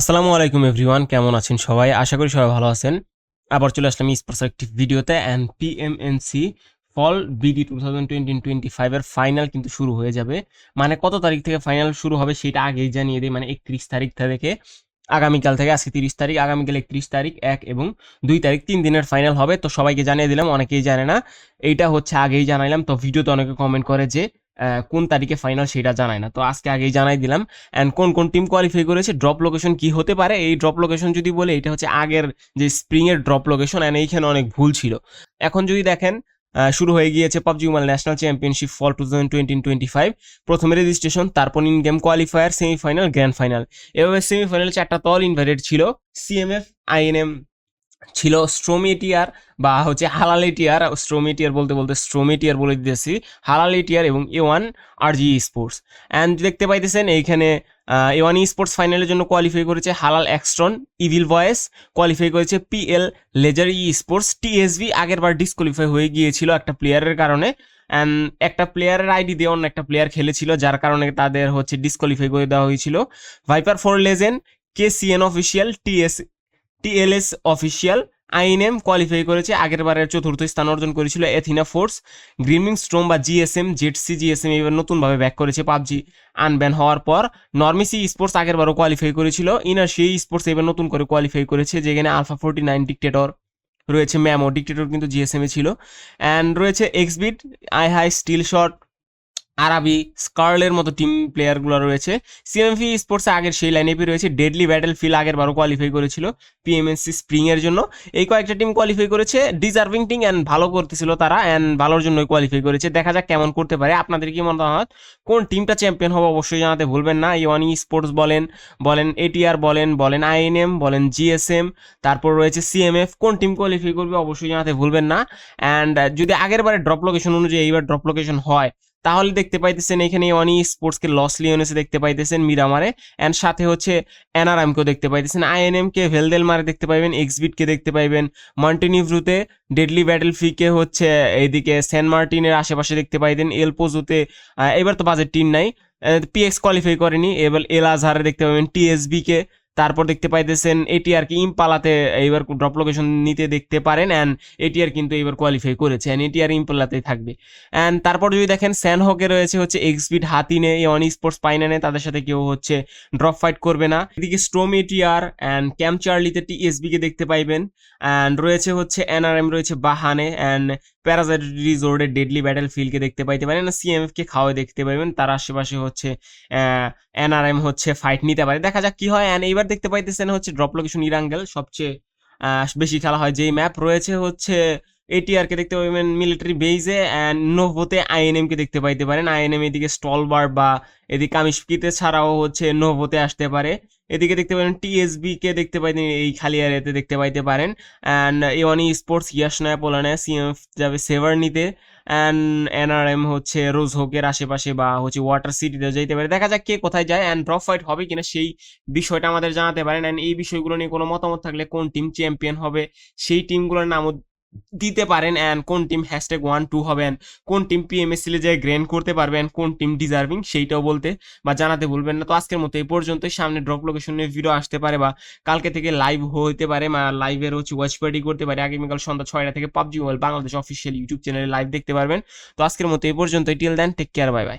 আসসালামু আলাইকুম এভরিওয়ান, কেমন আছেন সবাই? আশা করি সবাই ভালো আছেন। আবার চলে আসলাম স্পোর্টস একটি ভিডিওতে and PMNC fall BD two thousand twenty twenty ফাইভের ফাইনাল কিন্তু শুরু হয়ে যাবে। মানে কত তারিখ থেকে ফাইনাল শুরু হবে সেটা আগেই জানিয়ে দিই মানে একত্রিশ তারিখ থেকে আগামীকাল থেকে, আজকে তিরিশ তারিখ, আগামীকাল একত্রিশ তারিখ, এক এবং দুই তারিখ, তিন দিনের ফাইনাল হবে। তো সবাইকে জানিয়ে দিলাম, অনেকেই জানে না। এইটা হচ্ছে আগেই জানাইলাম। তো ভিডিওতে অনেকে কমেন্ট করে যে কোন তারিখে ফাইনাল সেটা জানায় না। তো আজকে আগেই জানাই দিলাম। অ্যান্ড কোন কোন টিম কোয়ালিফাই করেছে ড্রপ লোকেশন কি হতে পারে? এই ড্রপ লোকেশন যদি বলে, এটা হচ্ছে আগের যে স্প্রিং এর ড্রপ লোকেশন অ্যান্ড এইখানে অনেক ভুল ছিল। এখন যদি দেখেন শুরু হয়ে গিয়েছে PUBG mobile national championship fall two thousand twenty twenty five প্রথমে রেজিস্ট্রেশন তারপর in game qualifier semifinal grand final এভাবে সেমিফাইনাল চারটা তল ইনভাইটেড ছিল। সিএমএফ আইএনএম ছিল স্ট্রোমেটিয়ার বা হচ্ছে হালালেটিয়ার স্ট্রোমেটিয়ার বলতে বলতে স্ট্রোমেটিয়ার বলে দিতেছি। হালালেটিয়ার এবং A one R G sports and দেখতে পাইতেছেন এইখানে এ ওয়ান স্পোর্টস ফাইনালের জন্য কোয়ালিফাই করেছে হালাল এক্সট্রন ইভিল ভয়েস কোয়ালিফাই করেছে PL laser e sports TSV আগের বার ডিসকোয়ালিফাই হয়ে গিয়েছিল একটা প্লেয়ারের কারণে। অ্যান্ড একটা প্লেয়ারের আইডি দিয়ে অন্য একটা প্লেয়ার খেলেছিল, যার কারণে তাদের হচ্ছে ডিসকোয়ালিফাই করে দেওয়া হয়েছিল। ভাইপার ফোর লেজেন্ড কে CN official TS TLS official INM qualify করেছে, আগের বারের চতুর্থ স্থান অর্জন করেছিল এথিনা ফোর্স গ্রিমিং স্ট্রোম বা জিএসএম জেটসি জিএসএম এবার নতুনভাবে ব্যাক করেছে পাবজি। আনব্যান হওয়ার পর নর্মিসি স্পোর্টস আগের বারও কোয়ালিফাই করেছিল ইনার্সি স্পোর্টস এবার নতুন করে কোয়ালিফাই করেছে, যেখানে আলফা ফোর্টি নাইন ডিকটেটর রয়েছে ম্যামো ডিকটেটর কিন্তু জিএসএম ছিল। অ্যান্ড রয়েছে Xbit I high still shot Arabi, স্কার্লের মতো টিম প্লেয়ারগুলো রয়েছে। সিএমভি স্পোর্টসে আগের সেই লাইনেপই রয়েছে। ডেডলি ব্যাটেল ফিল আগের বারও কোয়ালিফাই করেছিল পিএমএসসি স্প্রিং এর জন্য। এই কয়েকটা টিম কোয়ালিফাই করেছে। ডিজার্ভিং টিম অ্যান্ড ভালো করতেছিল তারা অ্যান্ড ভালোর জন্যই কোয়ালিফাই করেছে। দেখা যাক কেমন করতে পারে। আপনাদের কি মতামত? কোন টিমটা চ্যাম্পিয়ন হবে অবশ্যই জানাতে ভুলবেন না। ইওয়ানি স্পোর্টস বলেন বলেন এটিআর বলেন বলেন আইএনএম বলেন জিএসএম তারপর রয়েছে সিএমএফ কোন টিম কোয়ালিফাই করবে অবশ্যই জানাতে ভুলবেন না। অ্যান্ড যদি আগের বারে ড্রপ লোকেশন অনুযায়ী এইবার ড্রপ লোকেশন হয় তাহলে দেখতে পাইতেছেন এখানে অনি স্পোর্টসকে লস লিওনেসে দেখতে পাইতেছেন মিরামারে অ্যান্ড সাথে হচ্ছে এনআরএমকেও দেখতে পাইতেছেন। আইএনএমকে ভেলদেল মারে দেখতে পাইবেন, এক্সবিটকে দেখতে পাইবেন, মন্টিনিভ্রুতে, ডেডলি ব্যাটেল ফিকে হচ্ছে এইদিকে সেন্ট মার্টিনের আশেপাশে দেখতে পাইতেন, এলপোজোতে এবার তো বাজেট টিম নাই পিএক্স কোয়ালিফাই করেনি, এবার এল আজহারে দেখতে পাবেন টিএসবি কে তারপর দেখতে পাইতেছেন এটি আর কি ইম্পালাতে এইবার ড্রপ লোকেশন নিতে দেখতে পারেন অ্যান্ড এটিআর কিন্তু এবার কোয়ালিফাই করেছে অ্যান্ড এটি এটিআর ইম্পালাতেই থাকবে। অ্যান্ড তারপর যদি দেখেন স্যানহকে রয়েছে হচ্ছে এক্সবিট হাতিনে অন স্পোর্টস পাইনানে তাদের সাথে কেউ হচ্ছে ড্রপ ফাইট করবে না। এদিকে স্ট্রোম এটিআর অ্যান্ড ক্যাম্প চার্লিতে টিএসবি কে দেখতে পাইবেন। অ্যান্ড রয়েছে হচ্ছে এনআরএম রয়েছে বাহানে অ্যান্ড প্যারাজাইট রিজোর্ডে ডেডলি ব্যাটেল ফিল্ডকে দেখতে পাইতে পারেন সিএমএফ কে খাওয়া দেখতে পাইবেন। তার আশেপাশে হচ্ছে এনআরএম হচ্ছে ফাইট নিতে পারে। দেখা যাক কি হয়। অ্যান্ড এইবার দেখতে পাইতেছেন হচ্ছে ড্রপ লোকেশন ইরাঙ্গেল সবচেয়ে বেশি খেলা হয় যেই ম্যাপ রয়েছে হচ্ছে এটিআর কে দেখতে পাবেন মিলিটারি বেইজে অ্যান্ড নোভোতে আইএনএম কে দেখতে পাইতে পারেন। আইএনএম এদিকে স্টলবার বা এদিকে কামিশকিতে ছাড়াও হচ্ছে নোভোতে আসতে পারে। এদিকে দেখতে পারেন টিএসবি কে দেখতে পাইতেন এই খালি এরিয়াতে দেখতে পাইতে পারেন। অ্যান্ড এওয়ানি স্পোর্টস ইয়াস নয় পোলানে সিএমএফ যাবে সেভার নিতে অ্যান্ড এনআরএম হচ্ছে রোজ হোকের আশেপাশে বা হচ্ছে ওয়াটার সিটিতে যাইতে পারে। দেখা যাক কে কোথায় যায় অ্যান্ড ড্রপ ফাইট হবে কিনা সেই বিষয়টা আমাদের জানাতে পারেন। অ্যান্ড এই বিষয়গুলো নিয়ে কোনো মতামত থাকলে কোন টিম চ্যাম্পিয়ন হবে সেই টিমগুলোর নামও দিতে পারেন অ্যান্ড কোন টিম হ্যাশট্যাগ ওয়ান টু হবেন কোন টিম পিএমএসসি যে গ্রেন করতে পারবেন কোন টিম ডিজার্ভিং সেইটাও বলতে বা জানাতে ভুলবেন না। তো আজকের মতো এই পর্যন্তই। সামনে ড্রপ লোকেশন নিয়ে ভিডিও আসতে পারে বা কালকে থেকে লাইভ হইতে পারে বা লাইভের হচ্ছে ওয়াচ পার্টি করতে পারে। আগামীকাল সন্ধ্যা ছয়টা থেকে PUBG mobile Bangladesh official YouTube চ্যানেলে লাইভ দেখতে পারবেন। তো আজকের মতো এই পর্যন্তই। Till then take care bye bye